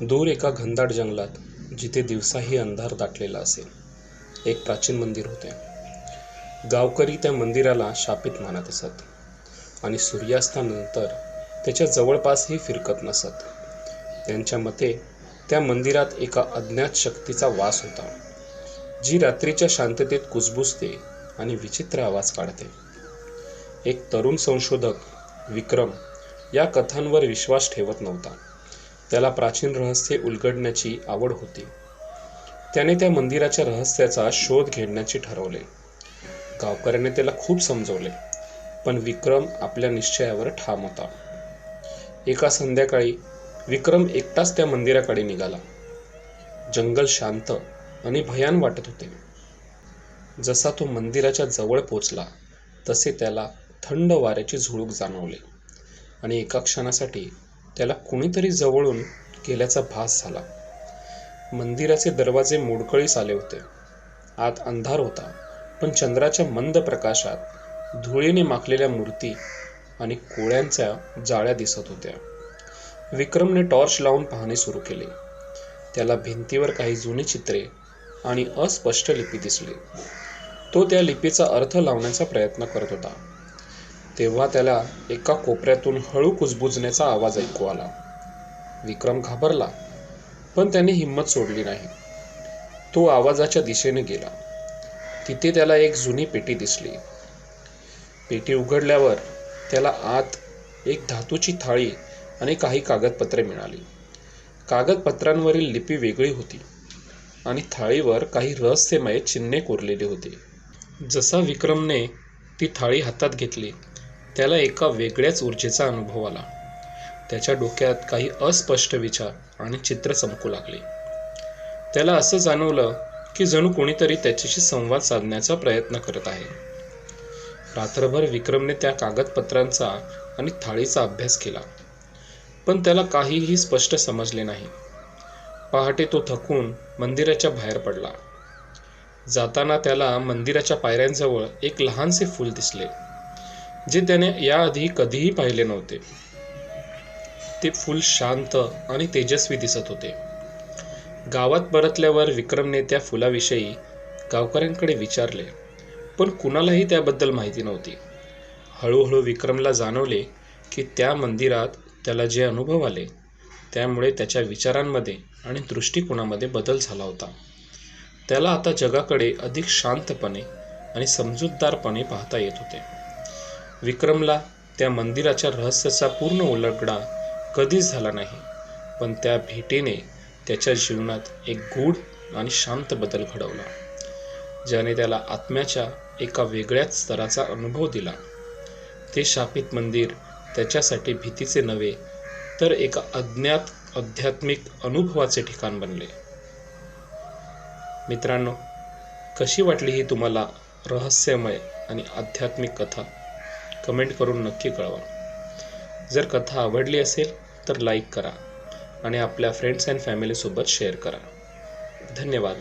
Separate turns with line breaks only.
दूर एका घनदाट जंगलात जिथे दिवसाही अंधार दाटलेला असेल. एक प्राचीन मंदिर होते. गावकरी त्या मंदिराला शापित मानत असत. आणि सूर्यास्तानंतर त्याच्या जवळपासही फिरकत नसत. त्यांच्या मते त्या मंदिरात एका अज्ञात शक्तीचा वास होता जी रात्रीच्या शांततेत कुजबुजते आणि विचित्र आवाज काढते. एक तरुण संशोधक विक्रम या कथांवर विश्वास ठेवत नव्हता. त्याला प्राचीन रहस्ये उलगडण्याची आवड होती. त्याने त्या मंदिराच्या रहस्याचा शोध घेण्याचे ठरवले. गावकऱ्याने त्याला खूप समजवले पण विक्रम आपल्या निश्चयावर ठाम होता. एका संध्याकाळी विक्रम एकटाच त्या मंदिराकडे निघाला. जंगल शांत आणि भयान वाटत होते. जसा तो मंदिराच्या जवळ पोचला तसे त्याला थंड वाऱ्याची झुळूक जाणवले आणि एका क्षणासाठी त्याला कुणीतरी जवळून गेल्याचा भास झाला. मंदिराचे दरवाजे मोडकळीस आले होते. आत अंधार होता पण चंद्राच्या मंद प्रकाशात धुळीने माखलेल्या मूर्ती आणि कोळ्यांच्या जाळ्या दिसत होत्या. विक्रमने टॉर्च लावून पाहणे सुरू केले. त्याला भिंतीवर काही जुनी चित्रे आणि अस्पष्ट लिपी दिसली. तो त्या लिपीचा अर्थ लावण्याचा प्रयत्न करत होता. तेव्हा त्याला एका कोपऱ्यातून हळू कुजबुजण्याचा आवाज ऐकू आला. विक्रम घाबरला पण त्याने हिंमत सोडली नाही. तो आवाजाच्या दिशेने गेला. तिथे त्याला एक जुनी पेटी दिसली. पेटी उघडल्यावर त्याला आत एक धातूची थाळी आणि काही कागदपत्रे मिळाली. कागदपत्रांवरील लिपी वेगळी होती आणि थाळीवर काही रहस्यमय चिन्हे कोरलेली होती. जसा विक्रमने ती थाळी हातात घेतली त्याला एका वेगळ्याच ऊर्जेचा अनुभव आला. त्याच्या डोक्यात काही अस्पष्ट विचार आणि चित्र चमकू लागले. त्याला असं जाणवलं की जणू कोणीतरी त्याच्याशी संवाद साधण्याचा प्रयत्न करत आहे. रात्रभर विक्रमने त्या कागदपत्रांचा आणि थाळीचा अभ्यास केला. पण त्याला काहीही स्पष्ट समजले नाही. पहाटे तो थकून मंदिराच्या बाहेर पडला. जाताना त्याला मंदिराच्या पायऱ्यांजवळ एक लहानसे फूल दिसले. जे त्याने याआधी कधीही पाहिले नव्हते. ते फूल शांत आणि तेजस्वी दिसत होते. गावात परतल्यावर विक्रमने त्या फुलाविषयी गावकऱ्यांकडे विचारले पण कुणालाही त्याबद्दल माहिती नव्हती. हळूहळू विक्रमला जाणवले की त्या मंदिरात त्याला जे अनुभव आले त्यामुळे त्याच्या विचारांमध्ये आणि दृष्टिकोनामध्ये बदल झाला होता. त्याला आता जगाकडे अधिक शांतपणे आणि समजूतदारपणे पाहता येत होते. विक्रमला त्या मंदिराच्या रहस्याचा पूर्ण उलगडा कधीच झाला नाही. पण त्या भेटीने त्याच्या जीवनात एक गूढ आणि शांत बदल घडवला. ज्याने त्याला आत्म्याच्या एका वेगळ्याच स्तराचा अनुभव दिला. ते शापित मंदिर त्याच्यासाठी भीतीचे नव्हे तर एका अज्ञात आध्यात्मिक अनुभवाचे ठिकाण बनले. मित्रांनो कशी वाटली ही तुम्हाला रहस्यमय आणि आध्यात्मिक कथा? कमेंट करून नक्की कळवा. जर कथा आवडली असेल तर लाईक करा आणि आपल्या फ्रेंड्स अँड फॅमिलीसोबत शेअर करा. धन्यवाद.